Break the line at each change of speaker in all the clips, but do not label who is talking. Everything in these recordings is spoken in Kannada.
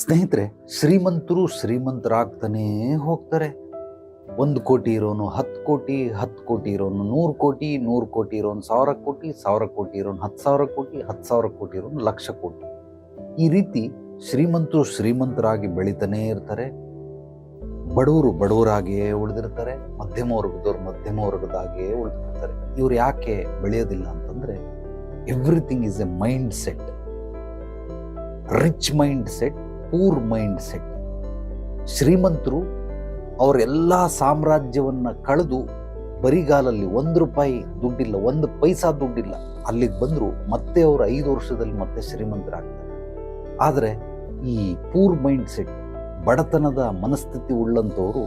ಸ್ನೇಹಿತರೆ, ಶ್ರೀಮಂತರು ಶ್ರೀಮಂತರಾಗ್ತಾನೇ ಹೋಗ್ತಾರೆ. ಒಂದು ಕೋಟಿ ಇರೋನು ಹತ್ತು ಕೋಟಿ ಹತ್ತು ಕೋಟಿ ಇರೋನು ನೂರು ಕೋಟಿ ನೂರು ಕೋಟಿ ಇರೋನು ಸಾವಿರ ಕೋಟಿ ಸಾವಿರ ಕೋಟಿ ಇರೋನು ಹತ್ತು ಸಾವಿರ ಕೋಟಿ, ಹತ್ತು ಸಾವಿರ ಕೋಟಿ ಇರೋನು ಲಕ್ಷ ಕೋಟಿ. ಈ ರೀತಿ ಶ್ರೀಮಂತರು ಶ್ರೀಮಂತರಾಗಿ ಬೆಳಿತಾನೇ ಇರ್ತಾರೆ. ಬಡವರು ಬಡವರಾಗಿಯೇ ಉಳಿದಿರ್ತಾರೆ ಮಧ್ಯಮ ವರ್ಗದವ್ರು ಮಧ್ಯಮ ವರ್ಗದಾಗಿಯೇ ಉಳಿದಿರ್ತಾರೆ. ಇವ್ರು ಯಾಕೆ ಬೆಳೆಯೋದಿಲ್ಲ ಅಂತಂದರೆ everything is a mindset rich mindset poor mindset. ಶ್ರೀಮಂತರು ಅವರೆಲ್ಲ ಸಾಮ್ರಾಜ್ಯವನ್ನ ಕಳೆದು ಬರಿಗಾಲಲ್ಲಿ ಒಂದು ರೂಪಾಯಿ ದುಡ್ಡಿಲ್ಲ, ಒಂದು ಪೈಸಾ ದುಡ್ಡಿಲ್ಲ, ಅಲ್ಲಿಗೆ ಬಂದರು ಮತ್ತೆ ಅವರು ಐದು ವರ್ಷದಲ್ಲಿ ಮತ್ತೆ ಶ್ರೀಮಂತರಾಗ್ತಾರೆ. ಆದರೆ ಈ ಪೂರ್ ಮೈಂಡ್ ಸೆಟ್, ಬಡತನದ ಮನಸ್ಥಿತಿ ಉಳ್ಳಂಥವರು,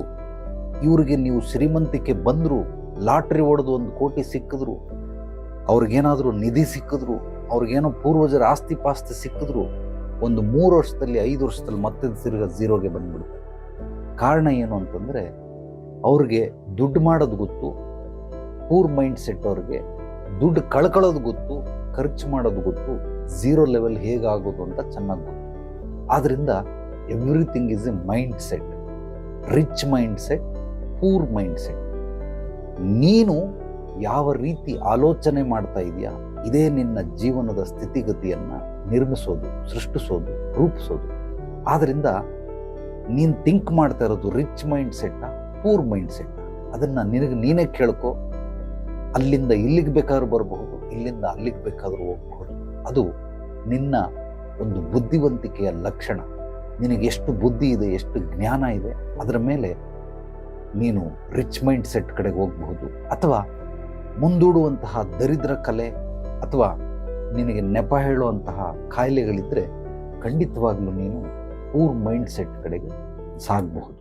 ಇವರಿಗೆ ನೀವು ಶ್ರೀಮಂತಿಕೆ ಬಂದರೂ, ಲಾಟ್ರಿ ಹೊಡೆದು ಒಂದು ಕೋಟಿ ಸಿಕ್ಕಿದ್ರು, ಅವ್ರಿಗೇನಾದರೂ ನಿಧಿ ಸಿಕ್ಕಿದ್ರು, ಅವ್ರಿಗೇನೋ ಪೂರ್ವಜರ ಆಸ್ತಿ ಪಾಸ್ತಿ ಸಿಕ್ಕಿದ್ರು ಒಂದು ಮೂರು ವರ್ಷದಲ್ಲಿ, ಐದು ವರ್ಷದಲ್ಲಿ ಮತ್ತೆ ತಿರ್ಗ ಝೀರೋಗೆ ಬಂದ್ಬಿಡುತ್ತೆ. ಕಾರಣ ಏನು ಅಂತಂದರೆ, ಅವ್ರಿಗೆ ದುಡ್ಡು ಮಾಡೋದು ಗೊತ್ತು, ಪೂರ್ ಮೈಂಡ್ ಸೆಟ್ ಅವ್ರಿಗೆ ದುಡ್ಡು ಕಳ್ಕೊಳ್ಳೋದು ಗೊತ್ತು, ಖರ್ಚು ಮಾಡೋದು ಗೊತ್ತು, ಝೀರೋ ಲೆವೆಲ್ ಹೇಗಾಗೋದು ಅಂತ ಚೆನ್ನಾಗಿ ಗೊತ್ತು. ಆದ್ದರಿಂದ everything is a mindset. Rich mindset, poor mindset. ನೀನು ಯಾವ ರೀತಿ ಆಲೋಚನೆ ಮಾಡ್ತಾ ಇದೆಯಾ? ಇದೇ ನಿನ್ನ ಜೀವನದ ಸ್ಥಿತಿಗತಿಯನ್ನು ನಿರ್ಮಿಸೋದು, ಸೃಷ್ಟಿಸೋದು, ರೂಪಿಸೋದು. ಆದ್ದರಿಂದ ನೀನು ಥಿಂಕ್ ಮಾಡ್ತಾ ಇರೋದು ರಿಚ್ ಮೈಂಡ್ ಸೆಟ್ನ ಪೂರ್ ಮೈಂಡ್ ಸೆಟ್ ಅದನ್ನು ನಿನಗೆ ನೀನೇ ಕೇಳ್ಕೊ. ಅಲ್ಲಿಂದ ಇಲ್ಲಿಗೆ ಬೇಕಾದ್ರೂ ಬರಬಹುದು, ಇಲ್ಲಿಂದ ಅಲ್ಲಿಗೆ ಬೇಕಾದ್ರೂ ಹೋಗಬಹುದು. ಅದು ನಿನ್ನ ಒಂದು ಬುದ್ಧಿವಂತಿಕೆಯ ಲಕ್ಷಣ. ನಿನಗೆ ಎಷ್ಟು ಬುದ್ಧಿ ಇದೆ, ಎಷ್ಟು ಜ್ಞಾನ ಇದೆ, ಅದರ ಮೇಲೆ ನೀನು ರಿಚ್ ಮೈಂಡ್ ಸೆಟ್ ಕಡೆಗೆ ಹೋಗಬಹುದು. ಅಥವಾ ಮುಂದೂಡುವಂತಹ ದರಿದ್ರ ಕಲೆ ಅಥವಾ ನಿನಗೆ ನೆಪ ಹೇಳುವಂತಹ ಕಾಯಿಲೆಗಳಿದ್ದರೆ ಖಂಡಿತವಾಗಲೂ ನೀನು ಪೂರ್ ಮೈಂಡ್ ಸೆಟ್ ಕಡೆಗೆ ಸಾಗಬಹುದು.